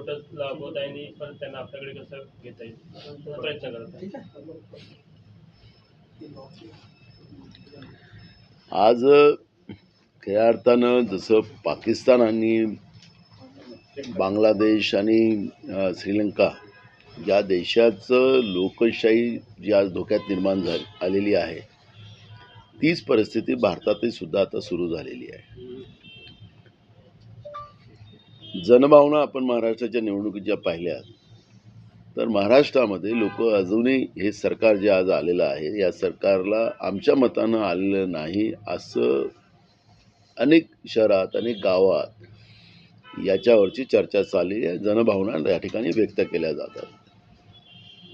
Lotus राबवत आहे आणि परत त्यांना आपल्याकडे कसं घेता येईल? प्रयत्न करत आहे. आज खऱ्या अर्थानं जसं पाकिस्तान आणि बांगलादेश आणि श्रीलंका या देशाचं लोकशाही जी आज धोक्यात निर्माण झाली आलेली आहे तीच परिस्थिती भारतातही सुद्धा आता सुरू झालेली आहे. जनभावना आपण महाराष्ट्राच्या निवडणुकीच्या पाहिल्या तर महाराष्ट्रामध्ये लोक अजूनही हे सरकार जे आज आलेलं आहे या सरकारला आमच्या मतानं आलेलं नाही असं अनेक शहरात अनेक गावात याच्यावरची चर्चा चालली आहे. जनभावना या ठिकाणी व्यक्त केल्या जातात.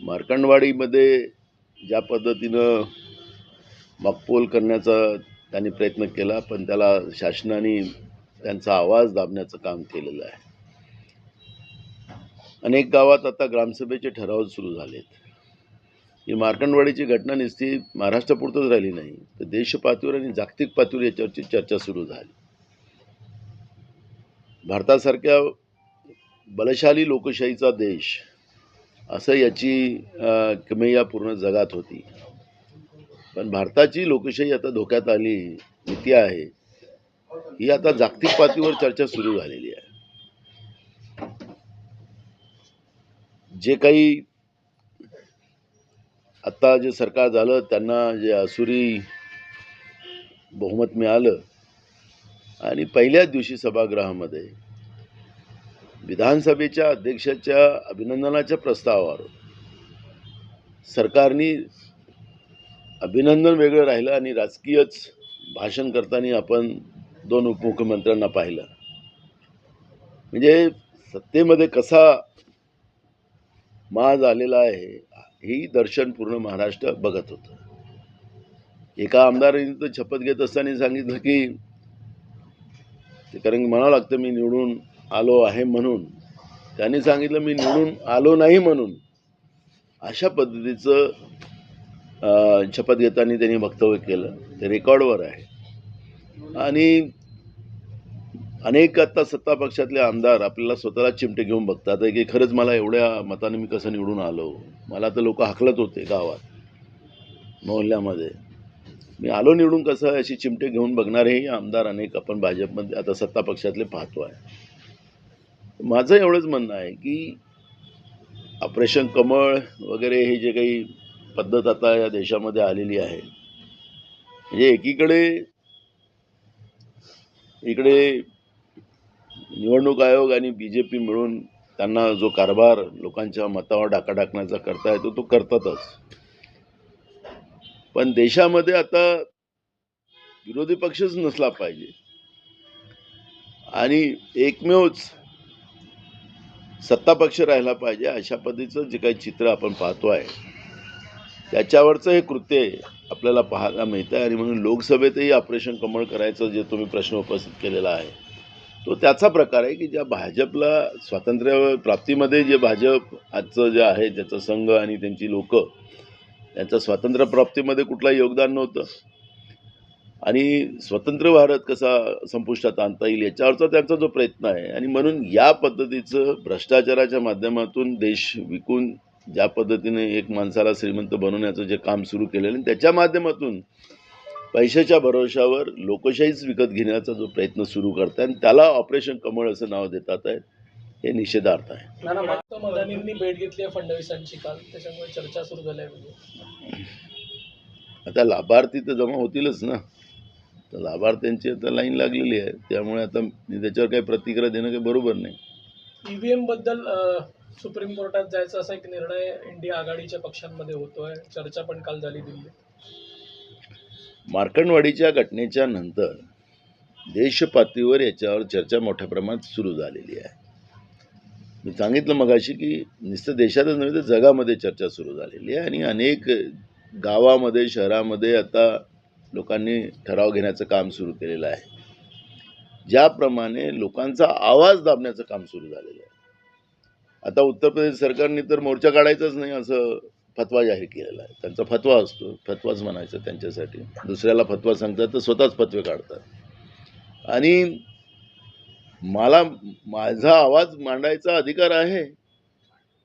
मार्कंडवाडीमध्ये ज्या पद्धतीनं मकपोल करण्याचा त्यांनी प्रयत्न केला पण त्याला शासनाने त्यांचा आवाज दाबण्याचं काम केलेलं आहे. अनेक गावात आता ग्रामसभेचे ठराव सुरू झालेत. ही मार्कंडवाडीची घटना नुसती महाराष्ट्रापुरतच राहिली नाही तर देशपातळीवर आणि जागतिक पातळीवर याच्यावरची चर्चा सुरू झाली. भारतासारख्या बलशाली लोकशाहीचा देश असं याची अं, पूर्ण जगात होती. पण भारताची लोकशाही आता धोक्यात आली नीती आहे. ही आता जागतिक पातळीवर चर्चा सुरू झालेली आहे. जे काही आत्ता जे सरकार झालं त्यांना जे असुरी बहुमत मिळालं आणि पहिल्याच दिवशी सभागृहामध्ये विधानसभेच्या अध्यक्षाच्या अभिनंदनाच्या प्रस्तावावर सरकारने अभिनंदन वेगळं राहिलं आणि राजकीयच भाषण करताना आपण दोन उपमुख्यमंत्र्यांना पाहिलं. म्हणजे सत्तेमध्ये कसा माज आलेला आहे ही दर्शन पूर्ण महाराष्ट्र बघत होतं. एका आमदारांनी तर शपथ घेत असताना सांगितलं की ते कारण की म्हणावं लागतं मी निवडून आलो आहे म्हणून. त्यांनी सांगितलं मी निवडून आलो नाही म्हणून. अशा पद्धतीचं शपथ घेताना त्यांनी वक्तव्य केलं. ते रेकॉर्डवर आहे. आणि अनेक आता सत्ता पक्षातले आमदार आपल्याला स्वतःला चिमटे घेऊन बघतात. की खरंच मला एवढ्या मताने मी कसं निवडून आलो? मला तर लोक हाकलत होते गावात मोहल्ल्यामध्ये. मी आलो निवडून कसं अशी चिमटे घेऊन बघणारेही आमदार अनेक आपण भाजपमध्ये आता सत्ता पक्षातले पाहतो आहे. माझं एवढंच म्हणणं आहे की ऑपरेशन कमळ वगैरे हे जे काही पद्धत आता या देशामध्ये आलेली आहे म्हणजे एकीकडे इकडे निवडणूक आयोग आणि बी जे पी मिळून त्यांना जो कारभार लोकांच्या मतावर डाका टाकण्याचा करता येतो तो करतातच. पण देशामध्ये आता विरोधी पक्षच नसला पाहिजे. आणि एकमेवच सत्ता पक्ष राहिला पाहिजे अशा पद्धतीचं जे काही चित्र आपण पाहतो आहे त्याच्यावरचं हे कृत्य आपल्याला पाहायला मिळतं आहे आणि म्हणून लोकसभेतही ऑपरेशन कमळ करायचं जे तुम्ही प्रश्न उपस्थित केलेला आहे तो त्याचा प्रकार आहे की ज्या भाजपला स्वातंत्र्य प्राप्तीमध्ये जे भाजप आजचं जे आहे त्याचा संघ आणि त्यांची लोक त्यांचं स्वातंत्र्य प्राप्तीमध्ये कुठलाही योगदान नव्हतं. आणि स्वतंत्र भारत कसा संपुष्टात आणता येईल याच्यावरचा त्यांचा जो प्रयत्न आहे आणि म्हणून या पद्धतीचं भ्रष्टाचाराच्या माध्यमातून देश विकून ज्या पद्धतीने एक माणसाला श्रीमंत बनवण्याचं जे काम सुरू केलेलं आहे त्याच्या माध्यमातून पैशाच्या भरोशावर लोकशाहीच विकत घेण्याचा जो प्रयत्न सुरू करतात आणि त्याला ऑपरेशन कमळ असं नाव देतात आहे हे निषेधार्थ आहे. महात्मा मदानींनी भेट घेतली आहे फडणवीसांची काल त्याच्यामुळे चर्चा सुरू झाली आहे म्हणजे. आता लाभार्थी तर जमा होतीलच ना. तर लाभार्थ्यांची आता लाईन लागलेली आहे त्यामुळे आता त्याच्यावर काही प्रतिक्रिया देणं काही बरोबर नाही. ईव्हीएमबद्दल सुप्रीम कोर्टात जायचा असा एक निर्णय इंडिया आघाडीच्या पक्षांमध्ये होतोय. चर्चा पण काल झाली दिल्लीत. मार्कंडवाडीच्या घटनेच्या नंतर देशपातळीवर याच्यावर चर्चा मोठ्या प्रमाणात सुरू झालेली आहे. मी सांगितलं मगाशी की नुसतं देशातच नव्हे तर जगामध्ये चर्चा सुरू झालेली आहे आणि अनेक गावामध्ये शहरामध्ये आता लोकांनी ठराव घेण्याचं काम सुरू केलेलं आहे. ज्याप्रमाणे लोकांचा आवाज दाबण्याचं काम सुरू झालेलं आहे. आता उत्तर प्रदेश सरकारने तर मोर्चा काढायचाच नाही असं फतवा जाहीर केलेला आहे. त्यांचा फतवा असतो. फतवाच म्हणायचं त्यांच्यासाठी. दुसऱ्याला फतवा सांगतात तर स्वतःच फतवे काढतात. आणि मला माझा आवाज मांडायचा अधिकार आहे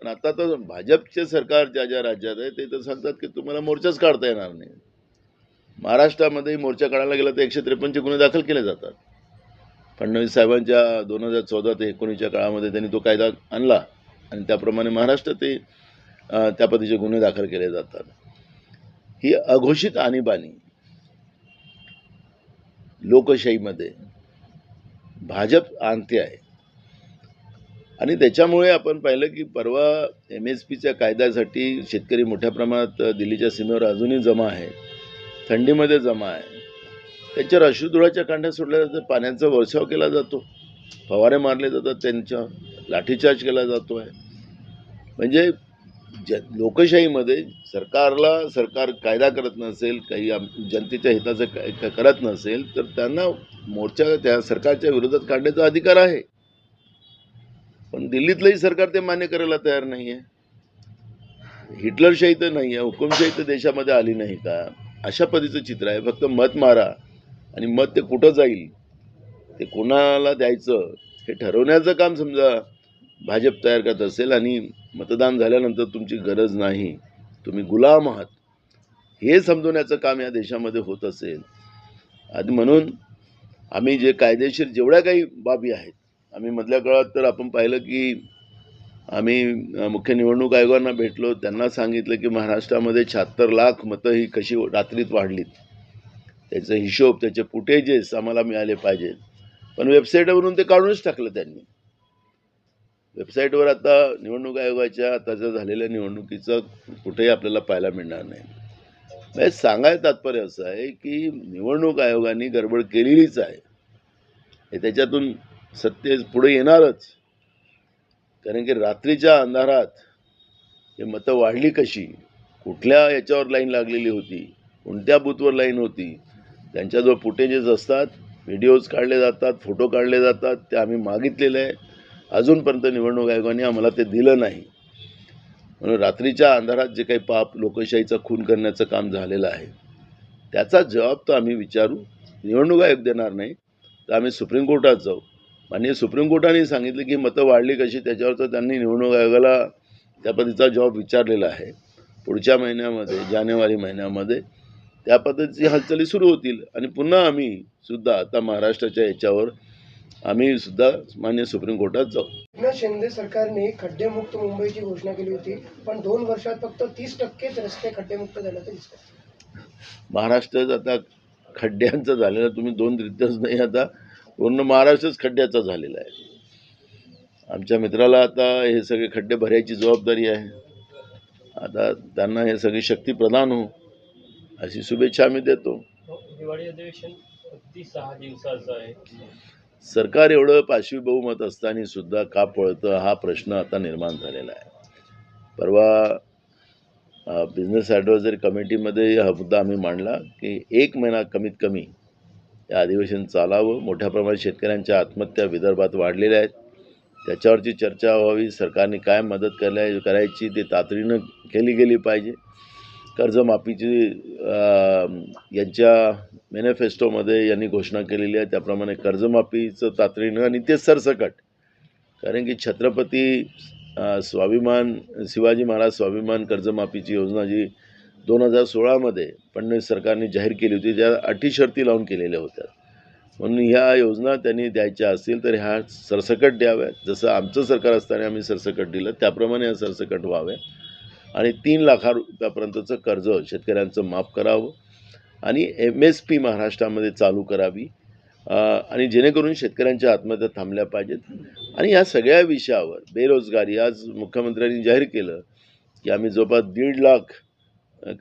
पण आता तर भाजपचे सरकार ज्या ज्या राज्यात आहे ते तर सांगतात की तुम्हाला मोर्चाच काढता येणार नाही. महाराष्ट्रामध्ये मोर्चा काढायला गेला तर एकशे त्रेपन्नचे गुन्हे दाखल केले जातात. फडणवीस साहेबांच्या दोन हजार चौदा ते एकोणीसच्या काळामध्ये त्यांनी तो कायदा आणला. आणि त्याप्रमाणे महाराष्ट्रातही त्या पद्धतीचे गुन्हे दाखल केले जातात. ही अघोषित आणीबाणी लोकशाहीमध्ये भाजप आणते आहे. आणि त्याच्यामुळे आपण पाहिलं की परवा एम एस पीच्या कायद्यासाठी शेतकरी मोठ्या प्रमाणात दिल्लीच्या सीमेवर अजूनही जमा आहे थंडीमध्ये जमा आहे. त्याच्यावर अश्रुधुळाच्या कांड्या सोडल्या जातात पाण्याचा वर्षाव केला जातो. फवारे मारले जातात त्यांच्या. लाठीचार्ज केला जातो आहे म्हणजे ज लोकशाहीमध्ये सरकारला सरकार कायदा करत नसेल काही आम जनतेच्या हिताचं काय काय करत नसेल तर त्यांना मोर्चा त्या सरकारच्या विरोधात काढण्याचा अधिकार आहे. पण दिल्लीतलंही सरकार ते मान्य करायला तयार नाही आहे हिटलरशाही तर नाही आहे हुकुमशाही तर देशामध्ये आली नाही का? अशा पद्धतीचं चित्र आहे. फक्त मत मारा आणि मत ते कुठं जाईल? ते कोणाला द्यायचं? हे ठरवण्याचं काम समजा भाजप तयार करत असेल आणि मतदान झाल्यानंतर तुमची गरज नाही तुम्ही गुलाम आहात. हे समजवण्याचं काम या देशामध्ये होत असेल. आणि म्हणून आम्ही जे कायदेशीर जेवढ्या काही बाबी आहेत आम्ही मधल्या काळात तर आपण पाहिलं की आम्ही मुख्य निवडणूक आयोगांना भेटलो त्यांना सांगितलं की महाराष्ट्रामध्ये शहात्तर लाख मतं ही कशी रात्रीत वाढलीत. त्याचा हिशोब त्याचे फुटेजेस आम्हाला मिळाले पाहिजेत. पण वेबसाईटवरून ते काढूनच टाकलं त्यांनी. वेबसाईटवर आता निवडणूक आयोगाच्या आताच्या झालेल्या निवडणुकीचं कुठेही आपल्याला पाहायला मिळणार नाही. म्हणजे सांगायचं तात्पर्य असं आहे की निवडणूक आयोगाने गडबड केलेलीच आहे. हे त्याच्यातून सत्य पुढे येणारच. कारण की रात्रीच्या अंधारात हे मतं वाढली कशी? कुठल्या याच्यावर लाईन लागलेली होती? कोणत्या बूथवर लाईन होती? त्यांच्याजवळ फुटेजेस असतात व्हिडिओज काढले जातात फोटो काढले जातात ते आम्ही मागितलेले आहे. अजूनपर्यंत निवडणूक आयोगाने आम्हाला ते दिलं नाही. म्हणून रात्रीच्या अंधारात जे काही पाप लोकशाहीचा खून करण्याचं काम झालेलं आहे त्याचा जबाब तर आम्ही विचारू. निवडणूक आयोग देणार नाही तर आम्ही सुप्रीम कोर्टात जाऊ. आणि सुप्रीम कोर्टाने सांगितलं की मतं वाढली कशी त्याच्यावर तर त्यांनी निवडणूक आयोगाला त्या पद्धतीचा जॉब विचारलेला आहे. पुढच्या महिन्यामध्ये जानेवारी महिन्यामध्ये त्या पद्धतीची हालचाली सुरू होतील. आणि पुन्हा आम्ही सुद्धा आता महाराष्ट्राच्या याच्यावर आम्ही सुद्धा मान्य सुप्रीम कोर्टात जाऊ. एकनाथ शिंदे सरकारने खड्डेमुक्त मुंबईची घोषणा केली होती पण दोन वर्षात फक्त तीस टक्केच रस्ते खड्डेमुक्त झाल्याचं दिसतं महाराष्ट्रात आता खड्ड्यांचं झालेलं तुम्ही दोन रित्याच नाही आता पूर्ण महाराष्ट्रच खड्ड्याचा झालेला आहे. आमच्या मित्राला आता हे सगळे खड्डे भरायची जबाबदारी आहे. आता त्यांना हे सगळी शक्ती प्रदान हो अशी शुभेच्छा आम्ही देतो. दिवाळी अधिवेशन अगदी सहा दिवसाचं आहे. सरकार एवढं पाशवी बहुमत असताना सुद्धा का पळतं हा प्रश्न आता निर्माण झालेला आहे. परवा बिझनेस ॲडवायझरी कमिटीमध्ये हा मुद्दा आम्ही मांडला की एक महिना कमीत कमी या अधिवेशन चालावं. मोठ्या प्रमाणात शेतकऱ्यांच्या आत्महत्या विदर्भात वाढलेल्या आहेत. त्याच्यावरची चर्चा व्हावी. सरकारने काय मदत कराय करायची ते तातडीनं केली गेली पाहिजे. कर्जमाफीची यांच्या मॅनिफेस्टोमध्ये यांनी घोषणा केलेली आहे. त्याप्रमाणे कर्जमाफीचं तातडीनं आणि ते सरसकट. कारण की छत्रपती स्वाभिमान शिवाजी महाराज स्वाभिमान कर्जमाफीची योजना जी दोन हजार सोळामध्ये फडणवीस सरकारने जाहीर केली होती ज्या अटी शर्ती लावून केलेल्या होत्या. म्हणून ह्या योजना त्यांनी द्यायच्या असतील तर ह्या सरसकट द्याव्यात. जसं आमचं सरकार असताना आम्ही सरसकट दिलं त्याप्रमाणे ह्या सरसकट व्हाव्या आणि तीन लाखा रुपयापर्यंतचं कर्ज शेतकऱ्यांचं माफ करावं. आणि एम एस पी महाराष्ट्रामध्ये चालू करावी. आणि जेणेकरून शेतकऱ्यांच्या आत्महत्या थांबल्या पाहिजेत. आणि या सगळ्या विषयावर बेरोजगारी आज मुख्यमंत्र्यांनी जाहीर केलं की आम्ही जवळपास दीड लाख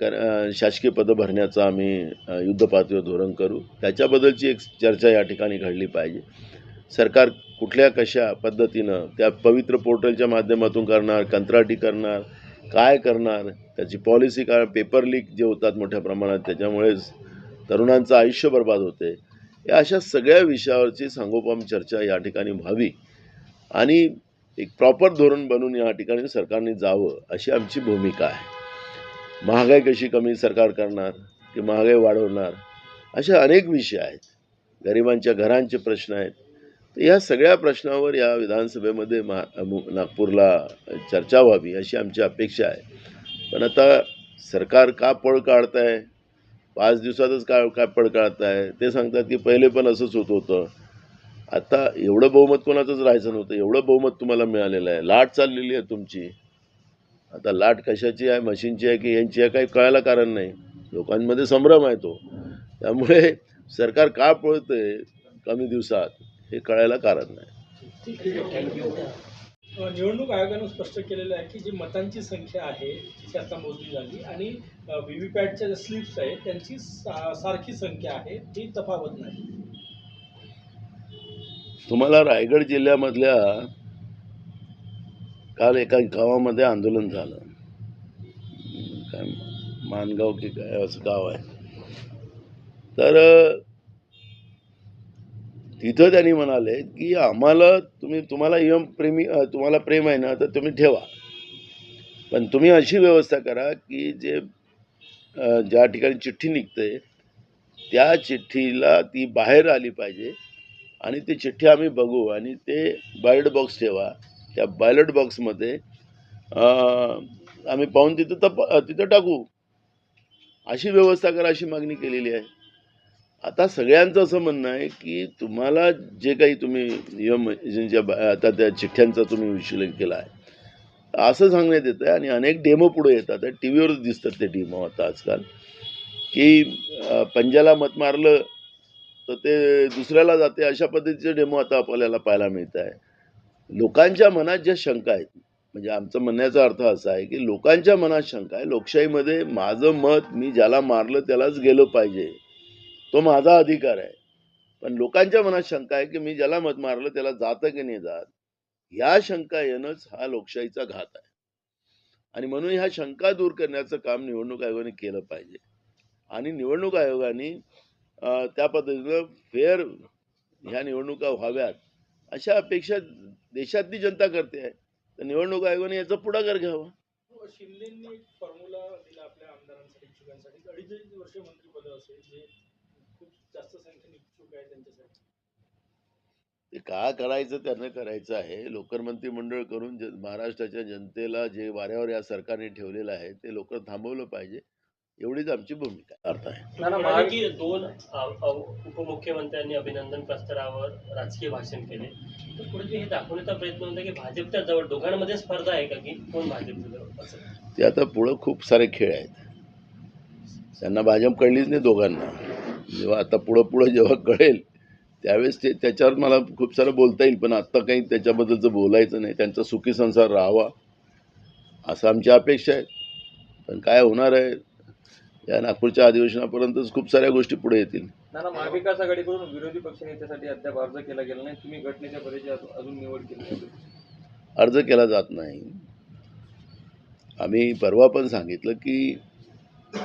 कर शासकीय पदं भरण्याचं आम्ही युद्धपातळीवर धोरण करू. त्याच्याबद्दलची एक चर्चा या ठिकाणी घडली पाहिजे. सरकार कुठल्या कशा पद्धतीनं त्या पवित्र पोर्टलच्या माध्यमातून करणार कंत्राटी करणार काय करणार? त्याची पॉलिसी काय? पेपर लीक जे होतात मोठ्या प्रमाणात त्याच्यामुळेच तरुणांचं आयुष्य बर्बाद होते. या अशा सगळ्या विषयावरची सांगोपाम चर्चा या ठिकाणी व्हावी. आणि एक प्रॉपर धोरण बनून या ठिकाणी सरकारने जावं अशी आमची भूमिका आहे. महागाई कशी कमी सरकार करणार? की महागाई वाढवणार? असे अनेक विषय आहेत. गरिबांच्या घरांचे प्रश्न आहेत. या सगळ्या प्रश्नावर या विधानसभेमध्ये महा नागपूरला चर्चा व्हावी अशी आमची अपेक्षा आहे. पण आता सरकार का पळ काढत आहे पाच दिवसातच का काय पळ काढत आहे ते सांगतात की पहिले पण असंच होत होतं. आता एवढं बहुमत कोणाचंच राहायचं नव्हतं. एवढं बहुमत तुम्हाला मिळालेलं आहे. लाट चाललेली आहे तुमची. आता लाट कशाची आहे? मशीनची आहे की यांची आहे? काही कळायला कारण नाही. लोकांमध्ये संभ्रम आहे तो. त्यामुळे सरकार का पळतंय कमी दिवसात? हे कळायला कारण नाही. निवडणूक आयोगानं स्पष्ट केलेलं आहे की जी मतांची संख्या आहे ती आता मोजली झाली आणि व्ही व्ही पॅटच्या ज्या स्लिप्स आहेत त्यांची सा- सारखी संख्या आहे ती तफावत नाही. तुम्हाला रायगड जिल्ह्यामधल्या काल एका गावामध्ये आंदोलन झालं. काय मानगाव की काय असं गाव आहे. तर तिथं त्यांनी म्हणाले की आम्हाला तुम्ही तुम्हाला यम प्रेमी तुम्हाला प्रेम आहे ना तर तुम्ही ठेवा. पण तुम्ही अशी व्यवस्था करा की जे ज्या ठिकाणी चिठ्ठी निघते त्या चिठ्ठीला ती बाहेर आली पाहिजे आणि ती चिठ्ठी आम्ही बघू आणि ते बॅलेट बॉक्स ठेवा. त्या बॅलेट बॉक्समध्ये आम्ही पाहून तिथं तप तिथं टाकू. अशी व्यवस्था करा अशी मागणी केलेली आहे. आता सगळ्यांचं असं म्हणणं आहे की तुम्हाला जे काही तुम्ही नियम ज्या आता त्या चिठ्ठ्यांचा तुम्ही विश्लेषण केला आहे. असं सांगण्यात येतं आहे आणि अनेक डेमो पुढे येतात टी व्हीवरच दिसतात ते डेमो आता आजकाल. की पंजाला मत मारलं तर ते दुसऱ्याला जाते. अशा पद्धतीचे डेमो आता आपल्याला पाहायला मिळत आहे. लोकांच्या मनात ज्या शंका आहेत म्हणजे आमचं म्हणण्याचा अर्थ असा आहे की लोकांच्या मनात शंका आहे. लोकशाहीमध्ये माझं मत मी ज्याला मारलं त्यालाच गेलं पाहिजे. तो माझा अधिकार आहे. पण लोकांच्या मनात शंका आहे की मी ज्याला मत मारलं त्याला जातं की नाही जात? ह्या शंका येणंच हा लोकशाहीचा घात आहे. आणि म्हणून ह्या शंका दूर करण्याचं काम निवडणूक आयोगाने केलं पाहिजे. आणि निवडणूक आयोगाने त्या पद्धतीनं फेअर ह्या निवडणुका व्हाव्यात अशा अपेक्षा देशातली जनता करते आहे. तर निवडणूक आयोगाने याचा पुढाकार घ्यावा. हो, शिंदेंनी फॉर्म्युला दिला आपल्या आमदारांसाठी अडीच वर्ष मंत्रिपद असेल खूप जास्त संख्येने इच्छुक आहे त्यांच्यासाठी. ते का करायचं त्यांना करायचं आहे. लोकर मंत्रिमंडळ करून ज महाराष्ट्राच्या जनतेला जे वाऱ्यावर या सरकारने ठेवलेलं आहे ते लोक थांबवलं पाहिजे. एवढीच आमची भूमिका. अर्थ आहे. तुम्ही म्हणाले की दोन अ, अ, उपमुख्यमंत्र्यांनी अभिनंदन प्रस्तावावर राजकीय भाषण केले. तर पुढे हे दाखवण्याचा प्रयत्न होता की भाजपच्या जवळ दोघांमध्ये स्पर्धा आहे का की कोण भाजपच्या जवळ? असं. ते आता पुढं खूप सारे खेळ आहेत. त्यांना भाजप कळलीच नाही दोघांना. जेव्हा आता पुढं पुढं जेव्हा कळेल त्यावेळेस ते त्याच्यावर मला खूप सारं बोलता येईल पण आत्ता काही त्याच्याबद्दलचं बोलायचं नाही. त्यांचा सुखी संसार राहावा असं आमची अपेक्षा आहे. पण काय होणार आहे या नागपूरच्या अधिवेशनापर्यंतच खूप साऱ्या गोष्टी पुढे येतील. नाना महाविकास आघाडीकडून विरोधी पक्षनेत्यासाठी अद्याप अर्ज केला गेला नाही. तुम्ही पदाची अजून निवड केली. अर्ज केला जात नाही. आम्ही परवा पण सांगितलं की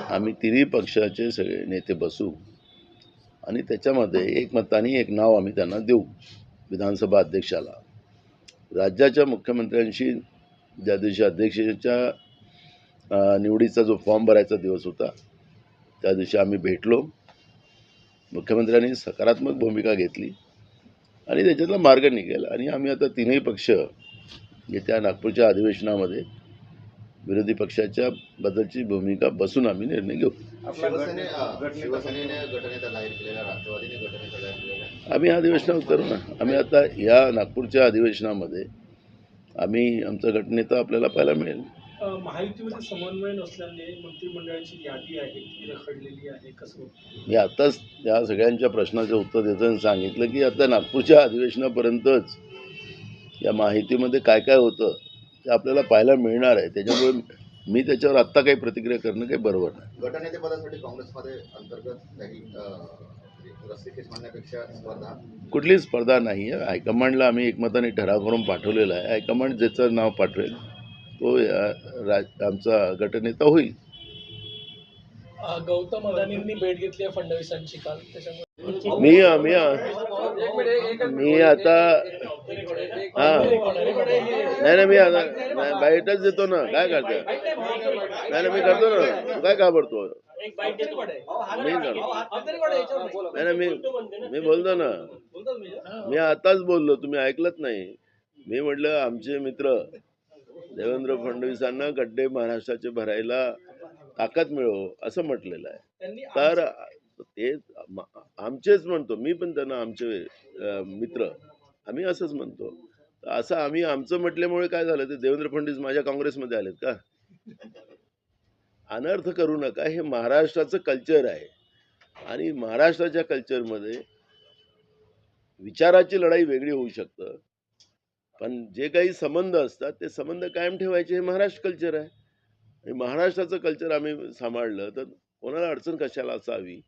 आम्ही तिन्ही पक्षाचे सगळे नेते बसू. आणि त्याच्यामध्ये एक मताने एक नाव आम्ही त्यांना देऊ विधानसभा अध्यक्षाला. राज्याच्या मुख्यमंत्र्यांशी ज्या दिवशी अध्यक्षाच्या निवडीचा जो फॉर्म भरायचा दिवस होता त्या दिवशी आम्ही भेटलो. मुख्यमंत्र्यांनी सकारात्मक भूमिका घेतली आणि त्याच्यातला मार्ग निघेल. आणि आम्ही आता तीनही पक्ष येत्या नागपूरच्या अधिवेशनामध्ये विरोधी पक्षाच्या बद्दलची भूमिका बसून आम्ही निर्णय घेऊ. आम्ही अधिवेशनात करू ना. आम्ही आता या नागपूरच्या अधिवेशनामध्ये आम्ही आमचा गटनेता आपल्याला पाहायला मिळेल. महायुतीमध्ये समन्वय नसल्याने मंत्रिमंडळाची यादी आहे ती रखडलेली आहे कसं? मी आत्ताच या सगळ्यांच्या प्रश्नाचं उत्तर देताना सांगितलं की आता नागपूरच्या अधिवेशनापर्यंतच या माहितीमध्ये काय काय होतं ते आपल्याला पाहायला मिळणार आहे. त्याच्यामुळे मी त्याच्यावर आत्ता काही प्रतिक्रिया करणं काही बरोबर नाही. गटनेतेपदासाठी काँग्रेसमध्ये अंतर्गत काही रस्सीखेच म्हणण्यापेक्षा स्पर्धा? कुठलीच स्पर्धा नाही आहे. हायकमांडला आम्ही एकमताने ठराव करून पाठवलेला आहे. हायकमांड ज्याचं नाव पाठवेल तो राज आमचा गटनेता होईल. गौतम अदानींनी भेट घेतली आहे फडणवीसांची काल. त्याच्यामुळे मी मी मी आता हा. नाही नाही मी आता नाही, बाईटच देतो ना. काय करते नाही नाही मी करतो ना. तू काय घाबरतो? मी नाही नाही मी मी बोलतो ना. मी आताच बोललो. तुम्ही ऐकलत नाही. मी म्हटलं आमचे मित्र देवेंद्र फडणवीसांना गड्डे महाराष्ट्राचे भरायला ताकद मिळो असं म्हटलेलं आहे. तर ते आमचेच म्हणतो. मी पण त्यांना आमचे मित्र. आम्ही असंच म्हणतो. असं आम्ही आमचं म्हटल्यामुळे काय झालं ते देवेंद्र फडणवीस माझ्या काँग्रेसमध्ये आलेत का? अनर्थ करू नका हे महाराष्ट्राचं कल्चर आहे. आणि महाराष्ट्राच्या कल्चरमध्ये विचाराची लढाई वेगळी होऊ शकतं. पण जे काही संबंध असतात ते संबंध कायम ठेवायचे हे महाराष्ट्र कल्चर आहे. आणि महाराष्ट्राचं कल्चर आम्ही सांभाळलं तर कोणाला अडचण कशाला असावी?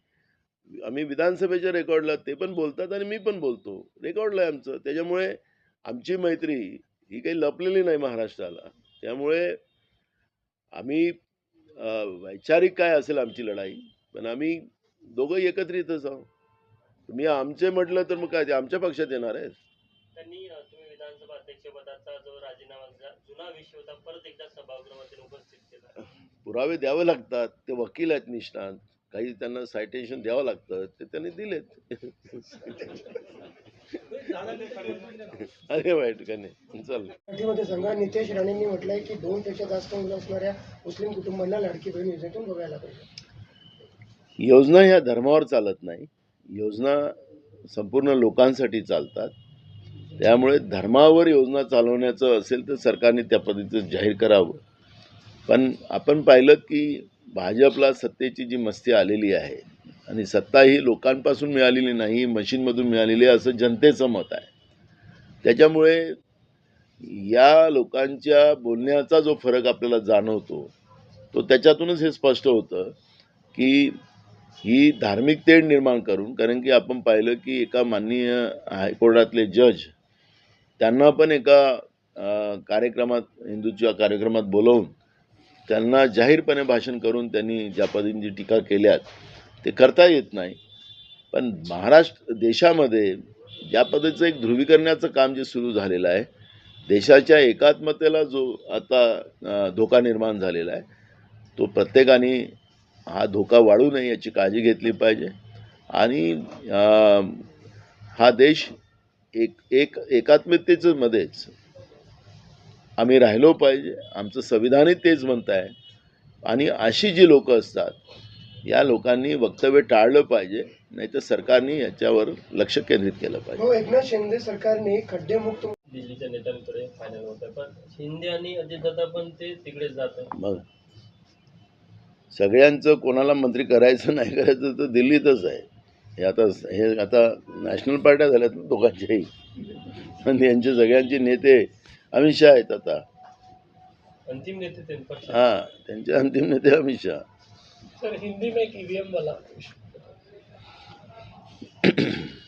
आम्ही विधानसभेच्या रेकॉर्डला ते पण बोलतात आणि मी पण बोलतो. रेकॉर्डला आहे आमचं. त्याच्यामुळे आमची मैत्री ही काही लपलेली नाही महाराष्ट्राला. त्यामुळे आम्ही वैचारिक काय असेल आमची लढाई पण आम्ही दोघंही एकत्रितच आहोत. तुम्ही आमचे म्हटलं तर मग काय ते आमच्या पक्षात येणार आहे त्यांनी अं, तुम्ही विधानसभा अध्यक्षपदाचा जो राजीनामा जुना विषय होता परत एकदा सभागृहामध्ये उपस्थित केला. पुरावे द्यावे लागतात ते वकील आहेत निष्णात. काही त्यांना सायटेशन द्यावं लागतं ते त्यांनी दिलेत. अरे वाईट का नाही. चल. मराठीमध्ये सांगा नितेश राणेंनी म्हटलंय की दोन पेक्षा जास्त मुलं असणाऱ्या मुस्लिम कुटुंबांना लाडकी बहीण योजनेतून बघायला पाहिजे. योजना ह्या धर्मावर चालत नाही. योजना संपूर्ण लोकांसाठी चालतात. त्यामुळे धर्मावर योजना चालवण्याचं असेल तर सरकारने त्या पद्धतीचं जाहीर करावं. पण आपण पाहिलं की भाजपला सत्तेची जी मस्ती आलेली आहे आणि सत्ता ही लोकांपासून मिळालेली नाही मशीनमधून मिळालेली आहे असं जनतेचं मत आहे. त्याच्यामुळे या लोकांच्या बोलण्याचा जो फरक आपल्याला जाणवतो तो त्याच्यातूनच हे स्पष्ट होतं की ही धार्मिक तेढ निर्माण करून कारण की आपण पाहिलं की एका माननीय हायकोर्टातले जज त्यांना पण एका कार्यक्रमात हिंदूच्या कार्यक्रमात बोलवून त्यांना जाहीरपणे भाषण करून त्यांनी ज्या पद्धतीने टीका केल्यात. ते करता येत नाही. पण महाराष्ट्र देशामध्ये ज्या पद्धतीचं एक ध्रुवीकरणाचं काम जे सुरू झालेलं आहे देशाच्या एकात्मतेला जो आता धोका निर्माण झालेला आहे तो प्रत्येकाने हा धोका वाढू नये याची काळजी घेतली पाहिजे. आणि हा देश एक एक एकात्मतेचं मध्येच आम्ही राहिलो पाहिजे. आमचं संविधानही तेच म्हणत आहे. आणि अशी जी लोकं असतात या लोकांनी वक्तव्य टाळलं पाहिजे नाही तर सरकारने याच्यावर लक्ष केंद्रित केलं पाहिजे. हो एकनाथ शिंदे सरकारने खड्डेमुक्त दिल्लीच्या नेत्यांकडे फायनल होत आहे. पण शिंदे आणि अजितदादा पण ते तिकडेच जात मग सगळ्यांचं कोणाला मंत्री करायचं नाही करायचं तर दिल्लीतच आहे. हे आता हे आता नॅशनल पार्ट्या झाल्यात ना दोघांच्याही. आणि यांचे सगळ्यांचे नेते अमित शहा आहेत आता. अंतिम नेते हां त्यांचे अंतिम नेते अमित शहा. सर हिंदी में एक ईवीएम वाला